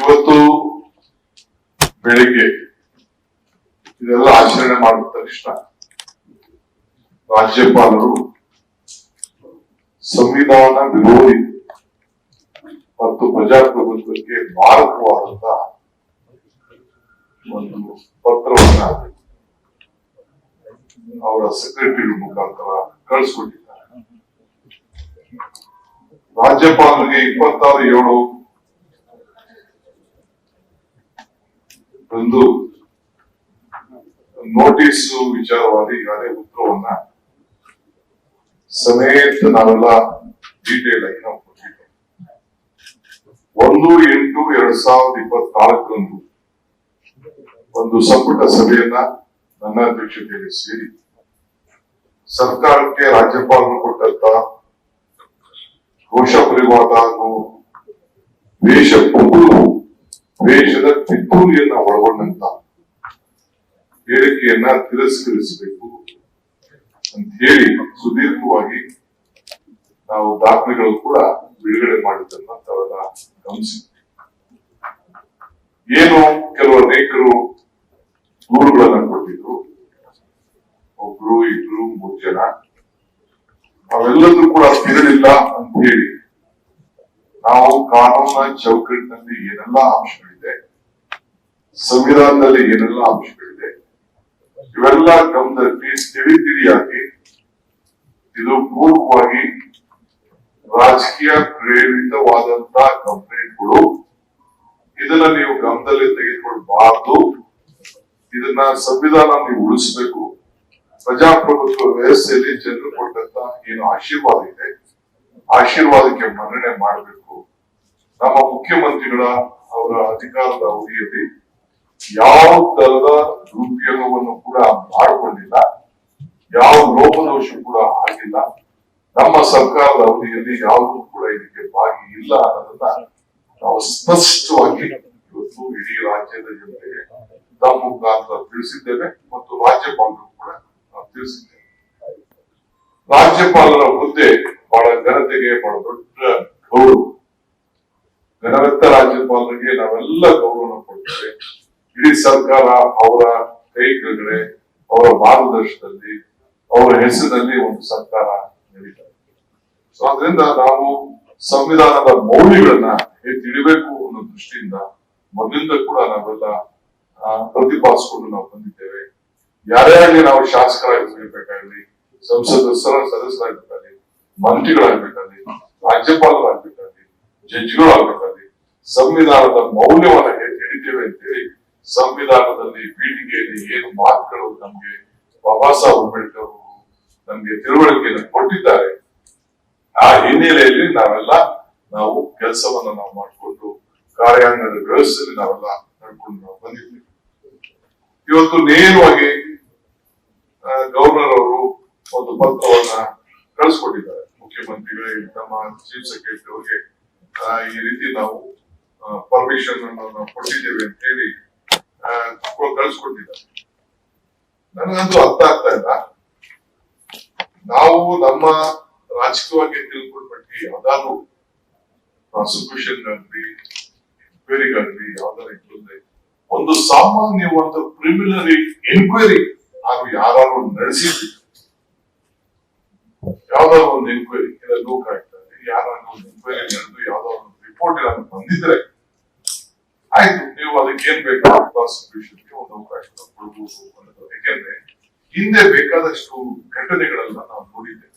ಇವತ್ತು ಬೆಳಿಗ್ಗೆ ಇದೆಲ್ಲ ಆಚರಣೆ ಮಾಡಿದ ತಕ್ಷಣ ರಾಜ್ಯಪಾಲರು ಸಂವಿಧಾನ ವಿರೋಧಿ ಮತ್ತು ಪ್ರಜಾಪ್ರಭುತ್ವಕ್ಕೆ ಮಾರಕವಾದಂತ ಒಂದು ಪತ್ರವನ್ನ ಅವರ ಸೆಕ್ರೆಟರಿ ಮುಖಾಂತರ ಕಳಿಸ್ಕೊಟ್ಟಿದ್ದಾರೆ. ರಾಜ್ಯಪಾಲರಿಗೆ ಇಪ್ಪತ್ತಾರು ಏಳು ಒಂದು ನೋಟಿಸ್ ವಿಚಾರವಾಗಿ ಈಗಾಗಲೇ ಉತ್ತರವನ್ನ ಸಮೇತ ನಾವೆಲ್ಲ ಡೀಟೇಲ್ ಆಗಿ ನಾವು ಕೊಟ್ಟಿದ್ದೇವೆ. ಒಂದು ಎಂಟು ಎರಡ್ ಸಾವಿರದ ಇಪ್ಪತ್ನಾಲ್ಕರಂದು ಒಂದು ಸಂಪುಟ ಸಭೆಯನ್ನ ನನ್ನ ಅಧ್ಯಕ್ಷತೆಯಲ್ಲಿ ಸೇರಿ ಸರ್ಕಾರಕ್ಕೆ ರಾಜ್ಯಪಾಲರು ಕೊಟ್ಟಂತ ಘೋಷ ಪರಿವಾದ ಹಾಗೂ ವೇಷ ಪುಗುಲು ವೇಷದ ಪಿತೂರಿಯನ್ನ ಒಳಗೊಂಡಂತ ಹೇಳಿಕೆಯನ್ನ ತಿರಸ್ಕರಿಸಬೇಕು ಅಂತ ಹೇಳಿ ಸುದೀರ್ಘವಾಗಿ ನಾವು ದಾಖಲೆಗಳು ಕೂಡ ಬಿಡುಗಡೆ ಮಾಡಿದ್ದನ್ನ ತಾವೆಲ್ಲ ಗಮನಿಸಿದ್ವಿ ಏನು ಕೆಲವು ಅನೇಕರು ದೂರುಗಳನ್ನ ಕೊಟ್ಟಿದ್ರು. ಒಬ್ರು ಇಬ್ರು ಮೂರು ಜನ. ಅವೆಲ್ಲದೂ ಕೂಡ ತಿರಳಿಲ್ಲ ಅಂತ ಹೇಳಿ ನಾವು ಕಾನೂನ ಚೌಕಟ್ಟಿನಲ್ಲಿ ಏನೆಲ್ಲ ಅಂಶಗಳಿದೆ, ಸಂವಿಧಾನದಲ್ಲಿ ಏನೆಲ್ಲ ಅಂಶಗಳಿದೆ, ಇವೆಲ್ಲ ಗಮನದಲ್ಲಿ ತಿಳಿ ತಿಳಿಯಾಗಿ ಇದು ಪೂರ್ವವಾಗಿ ರಾಜಕೀಯ ಪ್ರೇರಿತವಾದಂತಹ ಕಂಪ್ಲೇಂಟ್ಗಳು. ಇದನ್ನ ನೀವು ಗಮನದಲ್ಲಿ ತೆಗೆದುಕೊಳ್ಬಾರ್ದು. ಇದನ್ನ ಸಂವಿಧಾನ ನೀವು ಉಳಿಸ್ಬೇಕು. ಪ್ರಜಾಪ್ರಭುತ್ವ ವ್ಯವಸ್ಥೆಯಲ್ಲಿ ಜನರು ಕೊಟ್ಟಂತ ಏನು ಆಶೀರ್ವಾದ ಇದೆ, ಆಶೀರ್ವಾದಕ್ಕೆ ಮನ್ನಣೆ ಮಾಡಬೇಕು. ನಮ್ಮ ಮುಖ್ಯಮಂತ್ರಿಗಳ ಅವರ ಅಧಿಕಾರದ ಅವಧಿಯಲ್ಲಿ ಯಾವ ತರದ ದುರುಪಯೋಗವನ್ನು ಕೂಡ ಮಾಡಿಕೊಂಡಿಲ್ಲ, ಯಾವ ಲೋಪದೋಷ ಕೂಡ ಆಗಿಲ್ಲ ನಮ್ಮ ಸರ್ಕಾರದ ಅವಧಿಯಲ್ಲಿ ಯಾವುದೂ ಕೂಡ ಇದಕ್ಕೆ ಭಾಗಿ ಇಲ್ಲ ಅನ್ನೋದನ್ನ ನಾವು ಸ್ಪಷ್ಟವಾಗಿ ಇವತ್ತು ಇಡೀ ರಾಜ್ಯದ ಜನತೆಗೆ ತಮ್ಮ ಮುಖಾಂತರ ತಿಳಿಸಿದ್ದೇವೆ ಮತ್ತು ರಾಜ್ಯಪಾಲರು ಕೂಡ ತಿಳಿಸಿದ್ದೇವೆ. ರಾಜ್ಯಪಾಲರ ಹುದ್ದೆ ಬಹಳ ಘನತೆಗೆ ಬಹಳ ಘನವೆತ್ತ ರಾಜ್ಯಪಾಲರಿಗೆ ನಾವೆಲ್ಲ ಗೌರವ ಕೊಡ್ತೇವೆ. ಇಡೀ ಸರ್ಕಾರ ಅವರ ಕೈ ಕೆಳಗಡೆ, ಅವರ ಮಾರ್ಗದರ್ಶನದಲ್ಲಿ, ಅವರ ಹೆಸರಿನಲ್ಲಿ ಒಂದು ಸರ್ಕಾರ ನಡೀತದೆ ಸೊ ಅದರಿಂದ ನಾವು ಸಂವಿಧಾನದ ಮೌಲ್ಯಗಳನ್ನ ತಿಳಿಬೇಕು ಅನ್ನೋ ದೃಷ್ಟಿಯಿಂದ ಮೊದಲಿಂದ ಕೂಡ ನಾವೆಲ್ಲ ಪ್ರತಿಪಾದಿಸಿಕೊಂಡು ನಾವು ಬಂದಿದ್ದೇವೆ. ಯಾರೇ ಆಗಲಿ ನಾವು ಶಾಸಕರಾಗಿರ್ಬೇಕಾಗ್ಲಿ, ಸಂಸದ ಸದಸ್ಯರಾಗಬೇಕಾಗಲಿ ಮಂತ್ರಿಗಳಾಗಬೇಕಾಗಲಿ, ರಾಜ್ಯಪಾಲರಾಗಬೇಕಾಗಲಿ, ಜಡ್ಜ್ಗಳಾಗಬೇಕಾಗಲಿ ಸಂವಿಧಾನದ ಮೌಲ್ಯವನ್ನ ಅಂತ ಹೇಳಿ ಸಂವಿಧಾನದಲ್ಲಿ ಪೀಠಿಗೆಯಲ್ಲಿ ಏನು ಮಾತುಗಳು ನಮ್ಗೆ ಬಾಬಾ ಸಾಹೇಬ್ ಅಂಬೇಡ್ಕರ್ ಅವರು ನಮ್ಗೆ ತಿಳುವಳಿಕೆಯನ್ನು ಕೊಟ್ಟಿದ್ದಾರೆ, ಆ ಹಿನ್ನೆಲೆಯಲ್ಲಿ ನಾವೆಲ್ಲ ನಾವು ಕೆಲಸವನ್ನ ನಾವು ಮಾಡಿಕೊಂಡು ಕಾರ್ಯಾಂಗದ ವ್ಯವಸ್ಥೆಯಲ್ಲಿ ನಾವೆಲ್ಲ ನಡ್ಕೊಂಡು ನಾವು ಬಂದಿದ್ದೇವೆ. ಇವತ್ತು ನೇರವಾಗಿ ಗವರ್ನರ್ ಅವರು ಒಂದು ಪತ್ರವನ್ನ ಕಳಿಸ್ಕೊಟ್ಟಿದ್ದಾರೆ. ಮುಖ್ಯಮಂತ್ರಿಗಳಿಗೆ ನಮ್ಮ ಚೀಫ್ ಸೆಕ್ರೆಟರಿ ಅವರಿಗೆ ಈ ರೀತಿ ನಾವು ಪರ್ಮಿಷನ್ ಅನ್ನು ಕೊಟ್ಟಿದ್ದೇವೆ ಅಂತ ಹೇಳಿ ಕಳಿಸ್ಕೊಟ್ಟಿದ್ದಾರೆ. ನನಗಂತೂ ಅರ್ಥ ಆಗ್ತಾ ಇಲ್ಲ. ನಾವು ನಮ್ಮ ರಾಜಕೀಯವಾಗಿ ತಿಳ್ಕೊಂಡ್ಬಿಟ್ಟು ಯಾವ್ದಾದ್ರು ಪ್ರಾಸಿಕ್ಯೂಷನ್ ಆಗಲಿ ಎಂಕ್ವೈರಿಗಾಗಲಿ ಯಾವ್ದಾರ ಇರ್ತದೆ ಒಂದು ಸಾಮಾನ್ಯವಾದ ಪ್ರಿಮಿನರಿ ಎನ್ಕ್ವೈರಿ ನಾವು ಯಾರು ನಡೆಸಿದ್ವಿ. ಯಾವ್ದಾದ್ರು ಒಂದು ಎನ್ಕ್ವೈರಿ ಲೋಕ ಆಗ್ತದೆ ಯಾರಾದ್ರೂ ಒಂದು ಎನ್ಕ್ವೈರಿ ನಡೆದು ಯಾವ್ದಾದ್ರು ರಿಪೋರ್ಟ್ ಏನಾದ್ರು ಬಂದಿದ್ರೆ ಆಯ್ತು, ನೀವು ಅದಕ್ಕೆ ಏನ್ ಬೇಕು ಪ್ರಾಸಿಕ್ಯೂಷನ್ಗೆ ಒಂದು ಅವಕಾಶ ಕೊಡ್ಬೋದು ಅನ್ನೋದು. ಯಾಕೆಂದ್ರೆ ಹಿಂದೆ ಬೇಕಾದಷ್ಟು ಘಟನೆಗಳನ್ನ ನಾವು ನೋಡಿದ್ದೇವೆ.